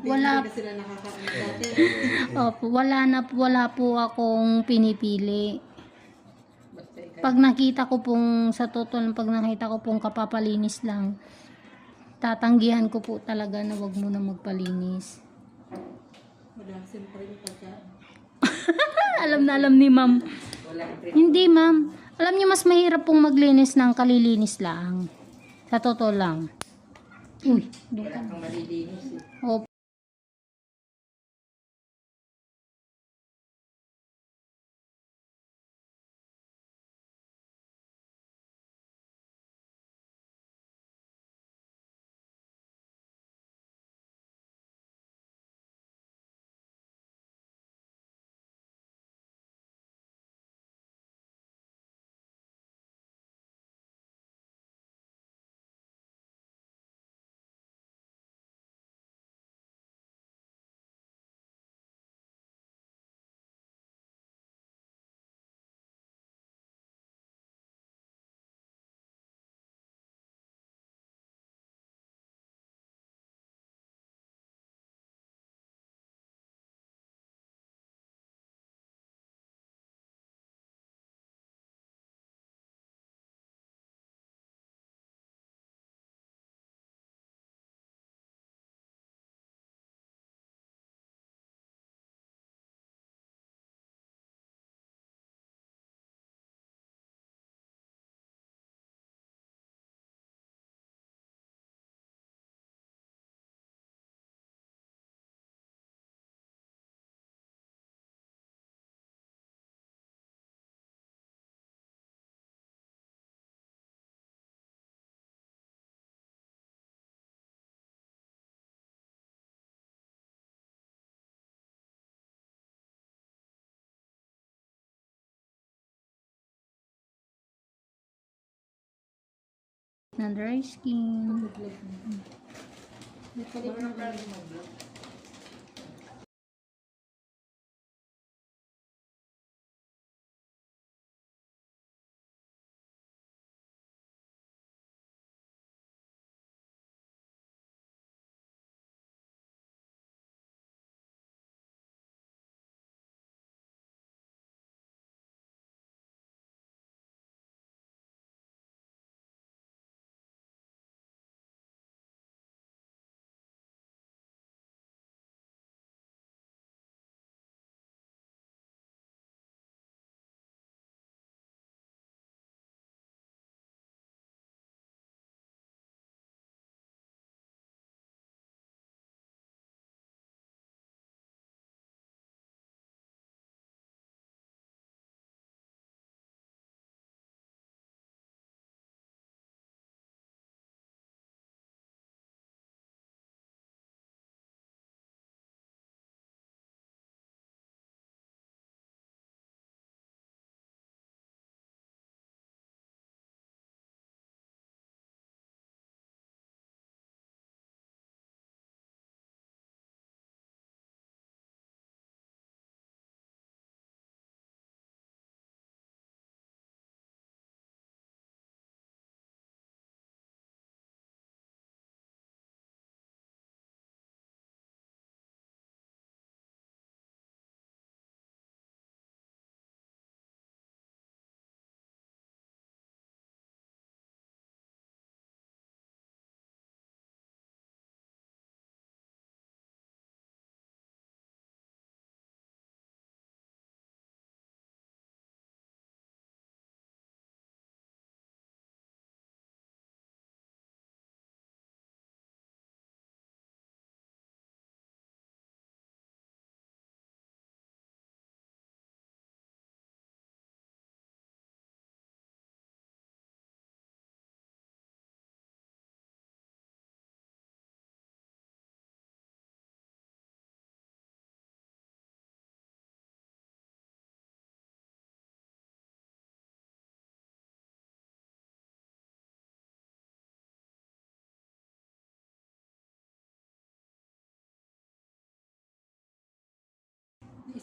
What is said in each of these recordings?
Wala, na sila dati. opo, wala na, wala po akong pinipili. Pag nakita ko pong, sa totoo, pag nakita ko pong kapapalinis lang, tatanggihan ko po talaga na wag mo na magpalinis. Wala, yung pagka. alam na alam ni ma'am. Wala. Hindi ma'am. Alam niyo mas mahirap pong maglinis ng kalilinis lang. Sa totoo lang. Uy, doon Wala ka. kang malilinis eh. Opo. Na dry skin.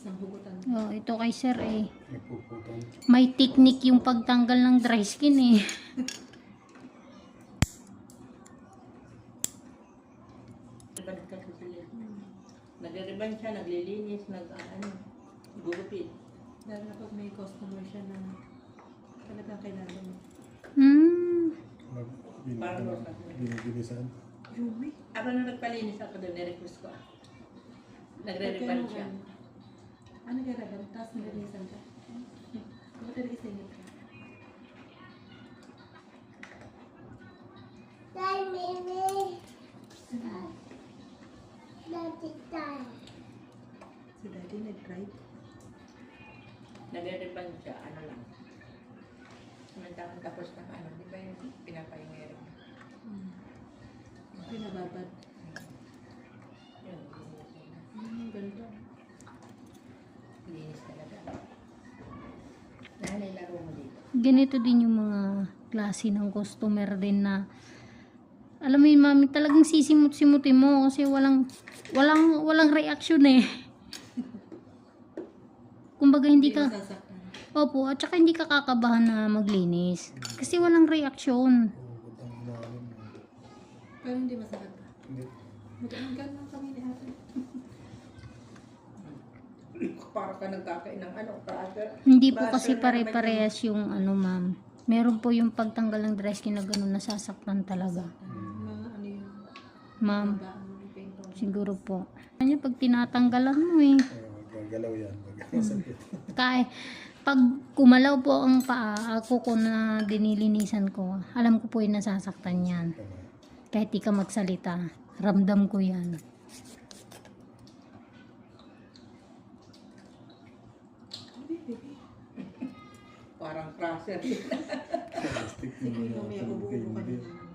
Isang hugutan. Oh, ito kay sir eh. May technique yung pagtanggal ng dry skin eh. sila. Nagre-reban siya, naglilinis, nag, ano, gugupit. Lalo na pag may customer siya na talagang kailangan mo. Mag, bin, Parang local. binibilisan. Yumi. Ako nung nagpalinis ako doon, nirequest ko. Nagre-reban siya. Ano kaya raban? Tapos nilinisan ka? Bakit talaga isingit ka? Si daddy nag-drive. Nagre-reban siya, ano lang. Samantalang tapos ng ano, di ba yung pinapahingay rin? Hmm. Pinababad. Yun, linis niya. Hmm, ganda. Linis talaga. Nanay laro mo dito. Ganito din yung mga klase ng customer din na alam mo yun, mami, talagang sisimut-simutin mo kasi walang walang walang reaction eh. Kumbaga hindi ka. Opo, at saka hindi ka kakabahan na maglinis. Kasi walang ilalim. Pero hindi masakit. Hindi. Mag-anggan lang kami ni ate. Para ka nagkakain ng ano, pressure. Hindi po kasi na pare-parehas yung ano ma'am. Meron po yung pagtanggal ng dress skin na ganun nasasaktan talaga. Mga ano yung Ma'am, siguro po. Ano pag tinatanggalan mo eh. Gagalaw yan. Pag masakit. Kaya pag kumalaw po ang paa, ako ko na dinilinisan ko, alam ko po yung nasasaktan yan. Kahit di ka magsalita, ramdam ko yan. Parang pressure. Plastic yung mga mamaya tulog kay ubo-ubo ka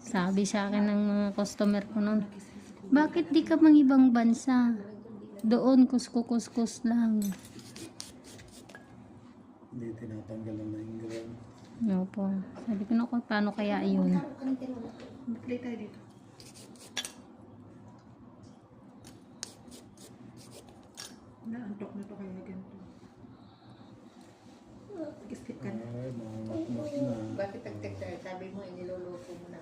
Sabi sa akin ng mga customer ko noon, bakit di ka mang ibang bansa? Doon, kuskus-kuskus lang. Hindi tinatanggal ang nainggan. No po. Sabi ko na paano kaya yun? Play tayo dito. Naantok na to kaya ganito. Skip ka na. Ay, mga matmat na. Bakit nag-text Sabi mo, iniluluto mo na.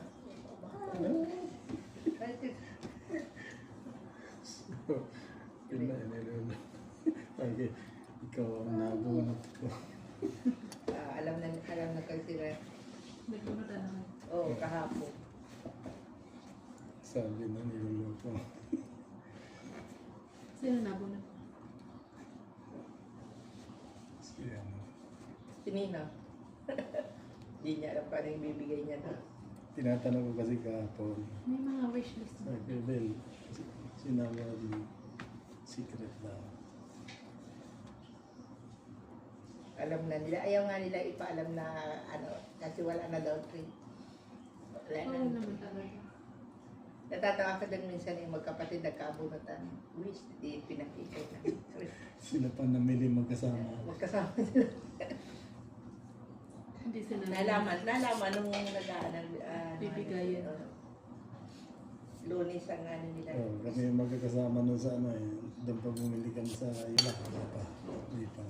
Bakit? Pinanilolo. Ay, ikaw ang nabunot ko. Ah, alam na, alam na kasi Nagbunot na naman. Oo, oh, kahapon. Sabi na niloloko. Sino nabunot? Si ano. Sinina. Hindi niya alam paano yung bibigay niya na. Tinatanong ko kasi kahapon. May mga wishlist na. Sabi, Bel, sinabi ni secret daw. Alam na nila. Ayaw nga nila ipaalam na ano, kasi wala na daw trade. Wala na. Oo naman talaga. Natatawa ka din minsan yung magkapatid nagkaabunutan. Wish, di pinakita na. Sila pa namili magkasama. Magkasama sila. Nalaman, nalaman nung nag-aanal. Uh, Bibigayan. Lunes ang ano nila. Oh, kami magkakasama nun sa ano eh. Doon pa bumili kami sa. Wala pa. Hindi pa.